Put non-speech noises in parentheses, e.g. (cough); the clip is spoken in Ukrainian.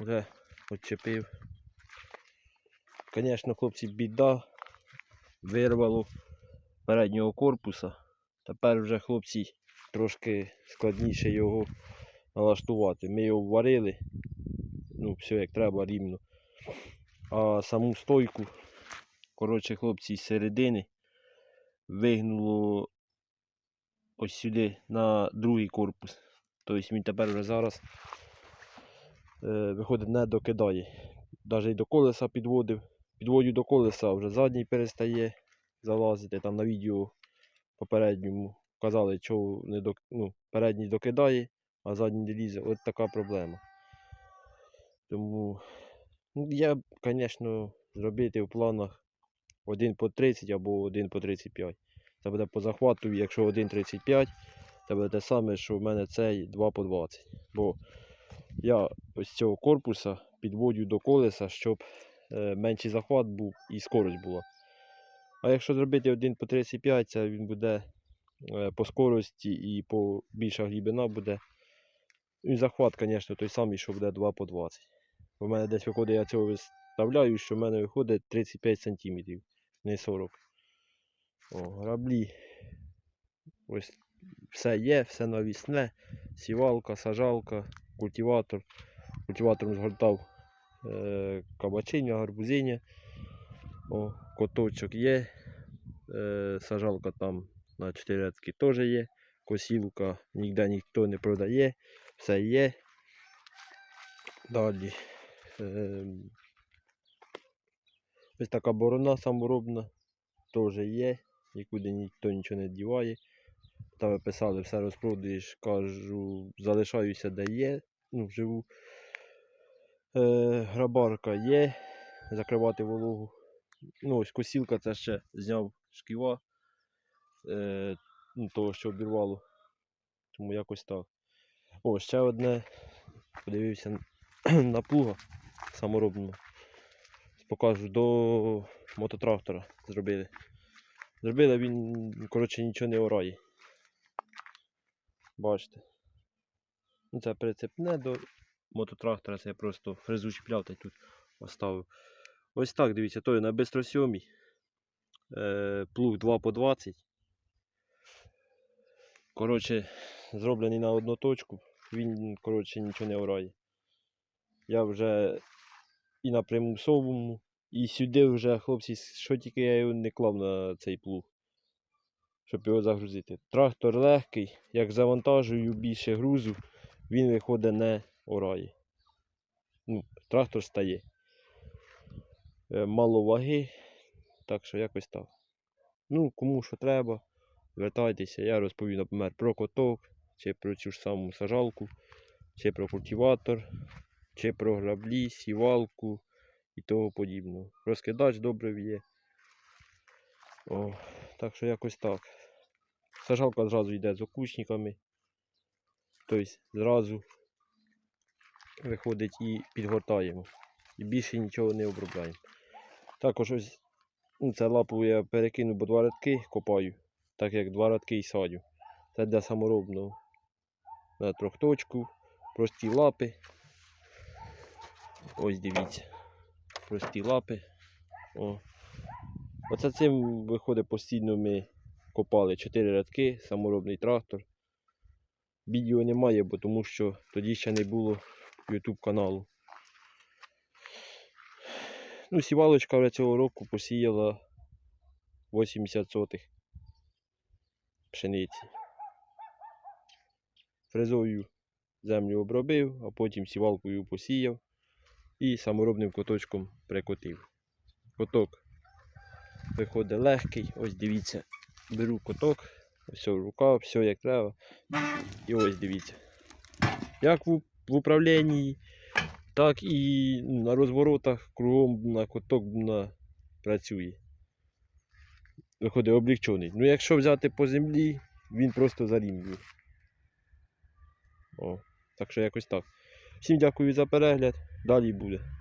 Вже відчепив. Звісно, хлопці, біда. Вирвало переднього корпуса. Тепер вже хлопці трошки складніше його налаштувати. Ми його варили. Ну, все як треба рівно. А саму стойку, коротше, хлопці, з середини вигнуло ось сюди на другий корпус. Тобто він тепер вже зараз виходить не докидає. Навіть до колеса підводив. Підводю до колеса, вже задній перестає залазити. Там на відео попередньому казали, що не док... ну, передній докидає, а задній не лізе. От така проблема. Тому ну, я, звісно, зробити в планах 1 по 30 або 1 по 35. Це буде по захвату, якщо 1,35, це буде те саме, що в мене цей 2 по 20. Бо я ось цього корпуса підводю до колеса, щоб е, менший захват був і скорость була. А якщо зробити 1 по 35, це він буде е, по скорості і по більша глибина буде. І захват, звісно, той самий, що буде 2 по 20. У мене десь виходить, я цього виставляю, що в мене виходить 35 см, не 40 О, граблі. Ось все є, все навісне. Сівалка, сажалка, культиватор. Культиватором згортав е, кабачиня, гарбузиня. О, коточок є. Е, сажалка там на 4 рядки теж є. Косілка ніде ніхто не продає. Все є. Далі. Е, ось така борона саморобна. Теж є. Нікуди ніхто нічого не діває. Та ви писали, все розпродаєш, кажу, залишаюся де є. Ну, живу. Е, грабарка є. Закривати вологу. Ну, ось косілка це ще зняв шківа. Е, ну, того, що обірвало. Тому якось так. О, ще одне. Подивився (clears throat) на плуга саморобного. Покажу до мототрактора зробили. Зробили він, коротше, нічого не орає. Бачите. Ну, це прицепне до мототрактора, це я просто фрезу чіпляв та тут оставив. Ось так, дивіться, той на бистросьомій. Е, плуг 2 по 20. Коротше, зроблений на одну точку. Він, коротше, нічого не орає. Я вже і на примусовому, і сюди вже, хлопці, що тільки я його не клав на цей плуг, щоб його загрузити. Трактор легкий, як завантажую більше грузу, він виходить не орає. Ну, трактор стає. Е, Мало ваги, так що якось так. Ну, кому що треба, звертайтеся, я розповім, наприклад, про коток, чи про цю ж саму сажалку, чи про культиватор, чи про граблі, сівалку і того подібного. Розкидач добре є. О, так що якось так. Сажалка зразу йде з окучниками. Тобто зразу виходить і підгортаємо. І більше нічого не обробляємо. Також ось ну, це лапу я перекину, бо два рядки копаю, так як два рядки і садю. Це для саморобного. На трьохточку, прості лапи. Ось дивіться. Прості лапи. О. Оце цим виходить постійно ми копали 4 рядки, саморобний трактор. Відео немає, бо тому що тоді ще не було YouTube каналу. Ну, сівалочка вже цього року посіяла 80 сотих пшениці. Фрезою землю обробив, а потім сівалкою посіяв і саморобним коточком прикотив. Коток виходить легкий, ось дивіться, беру коток, все рука, все як треба. І ось дивіться. Як в, в управлінні, так і на розворотах кругом на коток на, працює. Виходить облегчений. Ну якщо взяти по землі, він просто зарівнює. О, так що якось так. Всім дякую за перегляд. Далі буде.